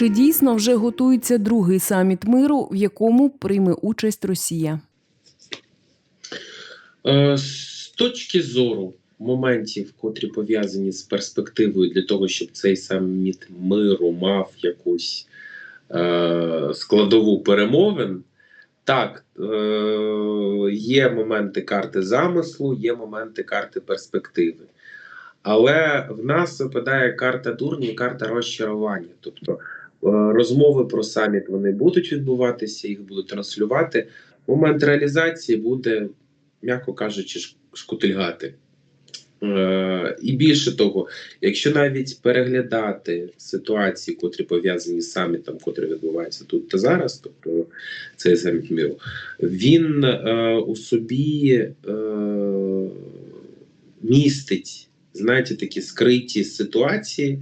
Чи дійсно вже готується другий саміт миру, в якому прийме участь Росія? Е, З точки зору моментів, котрі пов'язані з перспективою для того, щоб цей саміт миру мав якусь е, складову перемовин, так, е, є моменти карти замислу, є моменти карти перспективи. Але в нас випадає карта дурня і карта розчарування. Тобто розмови про саміт вони будуть відбуватися, їх будуть транслювати. Момент реалізації буде м'яко кажучи, шкутильгати. Е, і більше того, якщо навіть переглядати ситуації, котрі пов'язані з самітом, котрий відбувається тут та зараз, тобто цей саміт міру, він е, у собі е, містить, знаєте, такі скриті ситуації,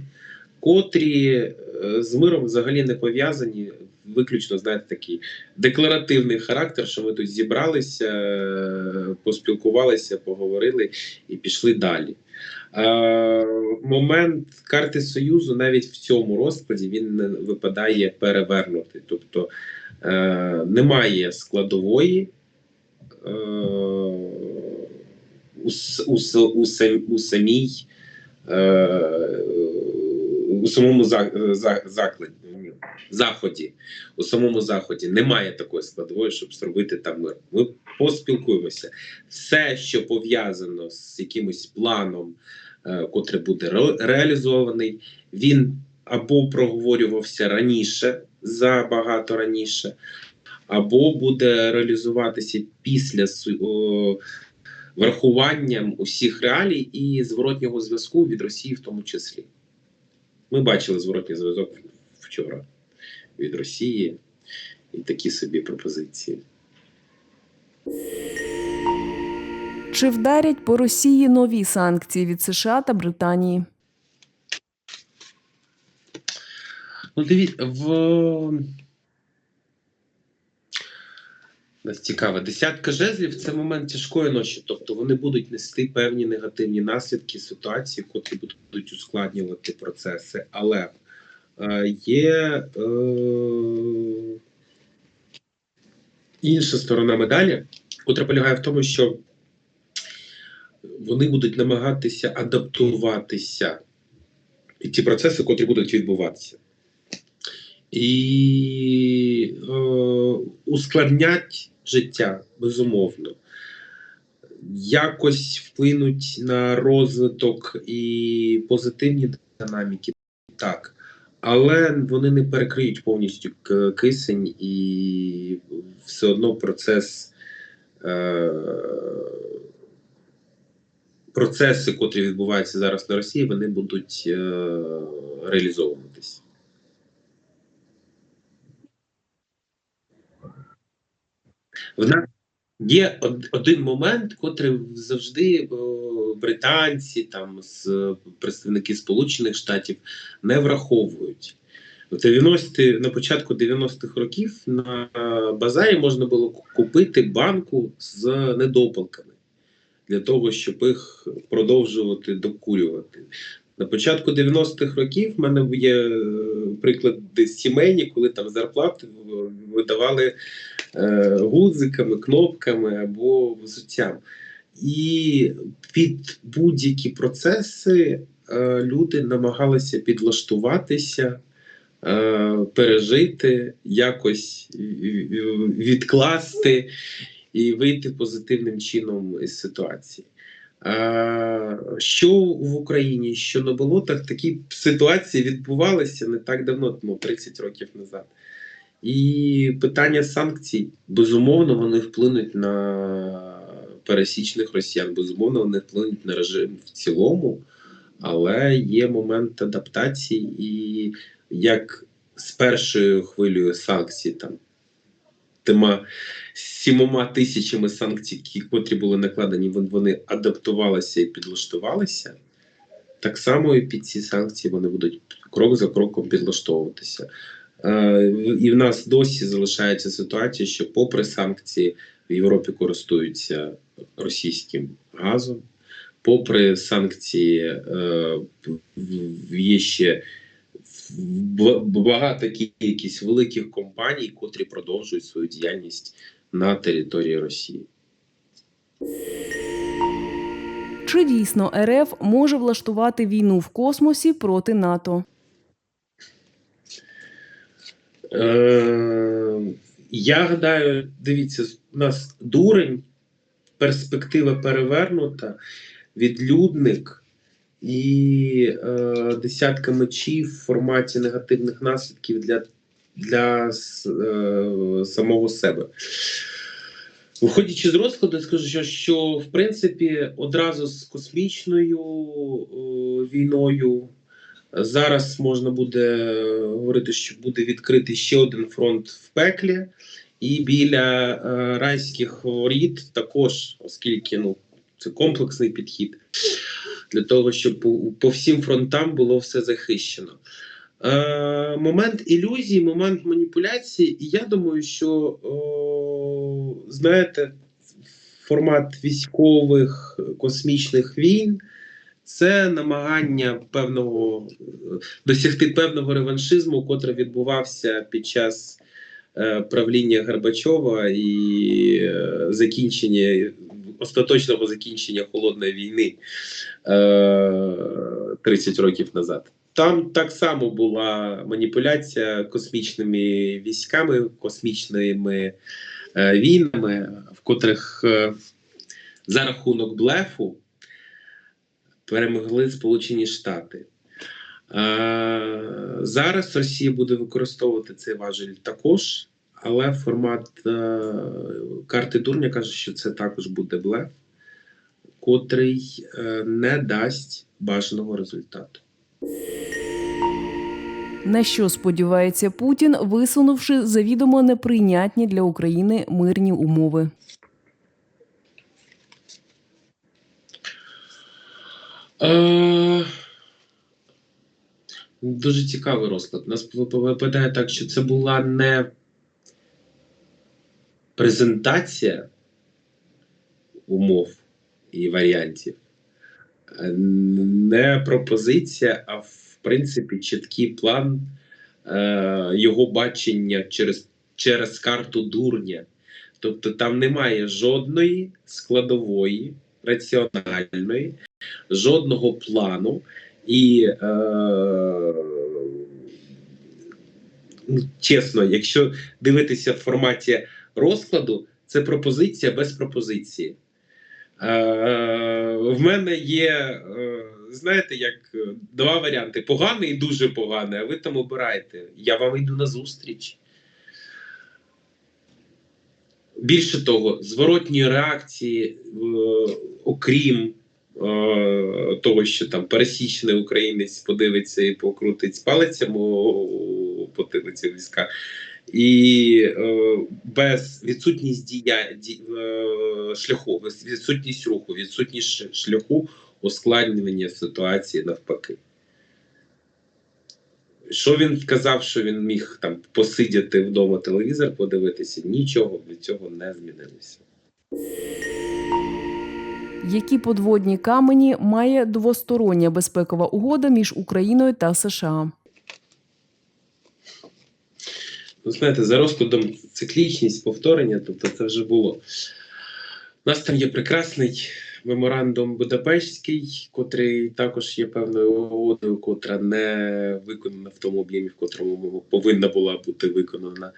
котрі е, з миром взагалі не пов'язані, виключно, знаєте, такий декларативний характер, що ми тут зібралися, е, поспілкувалися, поговорили і пішли далі. Е, момент карти Союзу навіть в цьому розкладі він не випадає перевернутий. Тобто е, немає складової. Е, у, у, у, у самій е, у самому за, за, закладі, заході, у самому заході немає такої складової, щоб зробити там мир. Ми поспілкуємося. Все, що пов'язано з якимось планом, е, котрий буде ре- реалізований, він або проговорювався раніше, забагато раніше, або буде реалізуватися після о, врахуванням усіх реалій і зворотнього зв'язку від Росії, в тому числі. Ми бачили зворотній зв'язок вчора від Росії і такі собі пропозиції. Чи вдарять по Росії нові санкції від США та Британії? Ну, дивіться, в нас цікаво, десятка жезлів це момент тяжкої ночі, тобто вони будуть нести певні негативні наслідки ситуації, котрі будуть ускладнювати процеси. Але е, є е, інша сторона медалі, котра полягає в тому, що вони будуть намагатися адаптуватися під ті процеси, котрі будуть відбуватися. І е, ускладнять життя, безумовно. Якось вплинуть на розвиток і позитивні динаміки, так. Але вони не перекриють повністю кисень, і все одно процес. Е, процеси, котрі відбуваються зараз на Росії, вони будуть е, реалізовуватись. В нас є один момент, котрий завжди британці, там з представники Сполучених Штатів не враховують. В 90 на початку 90-х років на базарі можна було купити банку з недопалками для того, щоб їх продовжувати докурювати. На початку 90-х років в мене є е, приклади сімейні, коли там зарплати видавали е, гудзиками, кнопками або взуттям. І під будь-які процеси е, люди намагалися підлаштуватися, е, пережити, якось е, відкласти і вийти позитивним чином із ситуації. Що в Україні, що на болотах, такі ситуації відбувалися не так давно, ну 30 років назад. І питання санкцій, безумовно, вони вплинуть на пересічних росіян, безумовно, вони вплинуть на режим в цілому, але є момент адаптації, і як з першою хвилею санкцій, там тима сімома тисячами санкцій, які- були накладені, вони адаптувалися і підлаштувалися. Так само і під ці санкції вони будуть крок за кроком підлаштовуватися. Е, І в нас досі залишається ситуація, що, попри санкції, в Європі користуються російським газом. Попри санкції, е, є ще багато кількість великих компаній, котрі продовжують свою діяльність на території Росії. Чи дійсно РФ може влаштувати війну в космосі проти НАТО? Е, я гадаю, дивіться, у нас дурень, перспектива перевернута, відлюдник і е, десятка мечів в форматі негативних наслідків для, для е, самого себе. Виходячи з розкладу, скажу, що, що в принципі одразу з космічною е, війною Зараз можна буде говорити, що буде відкритий ще один фронт в пеклі, і біля е, райських воріт також, оскільки ну, це комплексний підхід для того, щоб по, всім фронтам було все захищено. Е, момент ілюзії, момент маніпуляції, і я думаю, що о, знаєте, формат військових космічних війн це намагання певного досягти певного реваншизму, котрий відбувався під час е, правління Горбачова і е, закінчення остаточного закінчення холодної війни е, 30 років назад. Там так само була маніпуляція космічними військами, космічними е, війнами, в котрих е, за рахунок блефу перемогли Сполучені Штати. Е, зараз Росія буде використовувати цей важель також, але формат е, карти дурня каже, що це також буде блеф, котрий е, не дасть бажаного результату. На що сподівається Путін, висунувши завідомо неприйнятні для України мирні умови? Е, Дуже цікавий розклад. Нас випадає так, що це була не презентація умов і варіантів, е, не пропозиція, а в принципі чіткий план е, його бачення через, через карту дурня. Тобто там немає жодної складової, раціональної, жодного плану. І е, ну, чесно, якщо дивитися в форматі розкладу, це пропозиція без пропозиції. Е, в мене є, е, знаєте, як е, два варіанти: поганий і дуже поганий, а ви там обираєте. Я вам йду на зустріч. Більше того, зворотні реакції, е, окрім е, того, що там пересічний українець подивиться і покрутить палицем, о, подивиться війська, і е, без відсутність дія ді, шляху, відсутність руху, відсутність шляху ускладнення ситуації навпаки. Що він сказав, що він міг там посидіти вдома телевізор, подивитися? Нічого від цього не змінилося. Які подводні камені має двостороння безпекова угода між Україною та США? Ну, знаєте, за розкладом циклічність, повторення, тобто це вже було. У нас там є прекрасний меморандум Будапештський, котрий також є певною угодою, котра не виконана в тому об'ємі, в котрому повинна була бути виконана.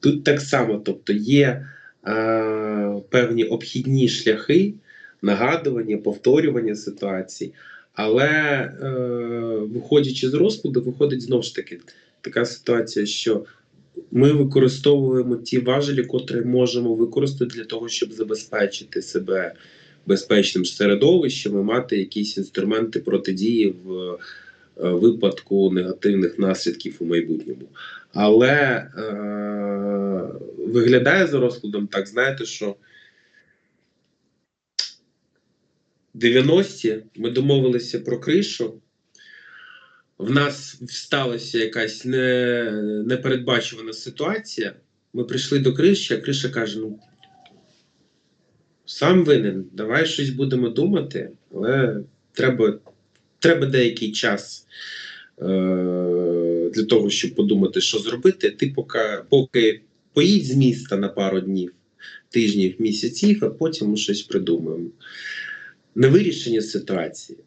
Тут так само, тобто є е, певні обхідні шляхи, нагадування, повторювання ситуацій, але е, виходячи з розкладу, виходить знову ж таки така ситуація, що ми використовуємо ті важелі, котрі можемо використати для того, щоб забезпечити себе безпечним середовищем і мати якісь інструменти протидії в е, випадку негативних наслідків у майбутньому. Але е, виглядає за розкладом так, знаєте, що 90-ті ми домовилися про кришу. В нас сталася якась не, непередбачувана ситуація. Ми прийшли до криші, а криша каже: ну сам винен, давай щось будемо думати, але треба, треба деякий час е- для того, щоб подумати, що зробити, ти поки, поки поїдь з міста на пару днів, тижнів, місяців, а потім ми щось придумаємо. Не вирішення ситуації,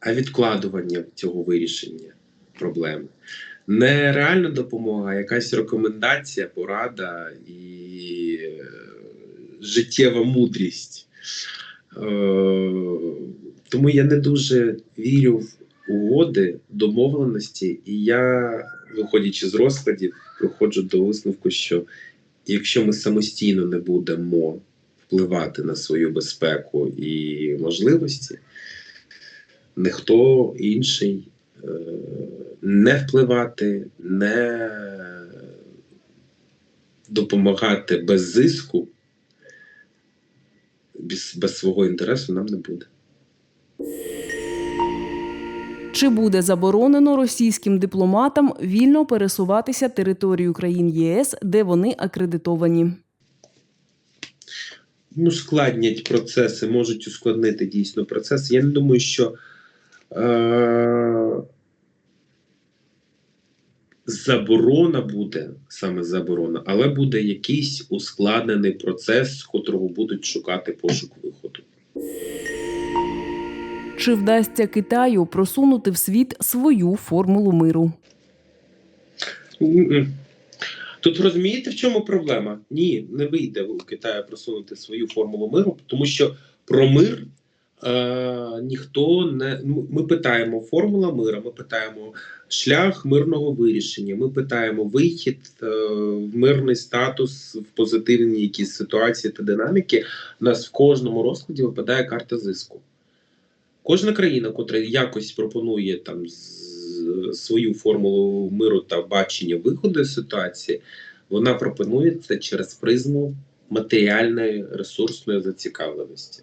а відкладування цього вирішення проблеми. Не реальна допомога, а якась рекомендація, порада і е, життєва мудрість. Е, Тому я не дуже вірю в угоди, домовленості, і я, виходячи з розкладів, приходжу до висновку, що якщо ми самостійно не будемо впливати на свою безпеку і можливості, ніхто інший е, не впливати, не допомагати без зиску, без, без свого інтересу нам не буде. Чи буде заборонено російським дипломатам вільно пересуватися територією країн ЄС, де вони акредитовані? ну, складнять процеси, можуть ускладнити дійсно процес. Я не думаю, що е- заборона буде саме заборона, але буде якийсь ускладнений процес, з котрого будуть шукати пошук виходу. Чи вдасться Китаю просунути в світ свою формулу миру? Тут розумієте, в чому проблема? Ні, не вийде у Китаю просунути свою формулу миру, тому що про мир е, ніхто не. Ну, ми питаємо формула мира, ми питаємо шлях мирного вирішення, ми питаємо вихід е, в мирний статус в позитивні якісь ситуації та динаміки. У нас в кожному розкладі випадає карта зиску. Кожна країна, котра якось пропонує там свою формулу миру та бачення виходу з ситуації, вона пропонує це через призму матеріальної ресурсної зацікавленості.